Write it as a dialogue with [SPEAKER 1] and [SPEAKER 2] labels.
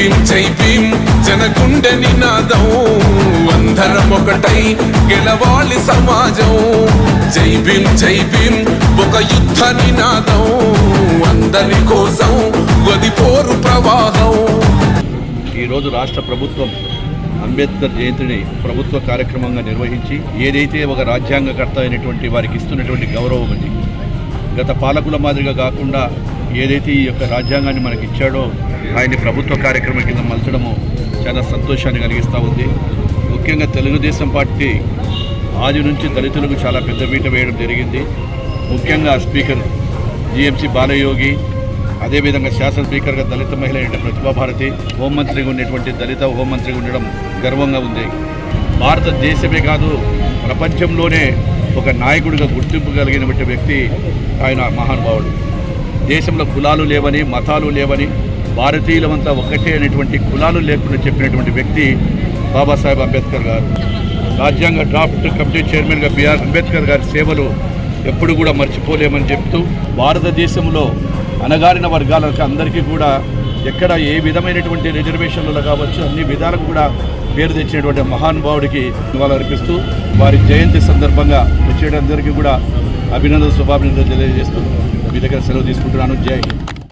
[SPEAKER 1] భీం జై భీం జనకుండె నినాదం అందరం ఒకటై గెలవాలి సమాజం. జై భీం జై భీం ఒక యుద్ధ నినాదం అందరి కోసం గది పోరు ప్రవాహం
[SPEAKER 2] ఈరోజు రాష్ట్ర ప్రభుత్వం అంబేద్కర్ జయంతిని ప్రభుత్వ కార్యక్రమంగా నిర్వహించి ఏదైతే ఒక రాజ్యాంగకర్త అయినటువంటి వారికి ఇస్తున్నటువంటి గౌరవం ఉంది గత పాలకుల మాదిరిగా కాకుండా ఏదైతే ఈ యొక్క రాజ్యాంగాన్ని మనకి ఇచ్చాడో ఆయన్ని ప్రభుత్వ కార్యక్రమం కింద మలచడము చాలా సంతోషాన్ని కలిగిస్తూ ఉంది. ముఖ్యంగా తెలుగుదేశం పార్టీ ఆది నుంచి దళితులకు చాలా పెద్ద పీట వేయడం జరిగింది. ముఖ్యంగా స్పీకర్ జిఎంసి బాలయోగి అదేవిధంగా శాసన స్పీకర్గా దళిత మహిళ అయిన ప్రతిభాభారతి హోంమంత్రిగా ఉన్నటువంటి దళిత హోంమంత్రిగా ఉండడం గర్వంగా ఉంది. భారతదేశమే కాదు ప్రపంచంలోనే ఒక నాయకుడిగా గుర్తింపు కలిగినటువంటి వ్యక్తి ఆయన మహానుభావుడు. దేశంలో కులాలు లేవని మతాలు లేవని భారతీయులమంతా ఒకటే అనేటువంటి కులాలు లేకుండా చెప్పినటువంటి వ్యక్తి బాబాసాహెబ్ అంబేద్కర్ గారు. రాజ్యాంగ డ్రాఫ్ట్ కమిటీ చైర్మన్గా బిఆర్ అంబేద్కర్ గారి సేవలు ఎప్పుడు కూడా మర్చిపోలేమని చెప్తూ భారతదేశంలో అణగారిన వర్గాలకు అందరికీ కూడా ఎక్కడ ఏ విధమైనటువంటి రిజర్వేషన్లలో కావచ్చు అన్ని విధాలకు కూడా పేరు తెచ్చినటువంటి మహానుభావుడికి ఇవాళ అర్పిస్తూ వారి జయంతి సందర్భంగా వచ్చేటందరికీ కూడా అభినందన శుభాభినందనలు తెలియజేస్తూ మీ దగ్గర సెలవు తీసుకుంటున్నాను. జై హింద్.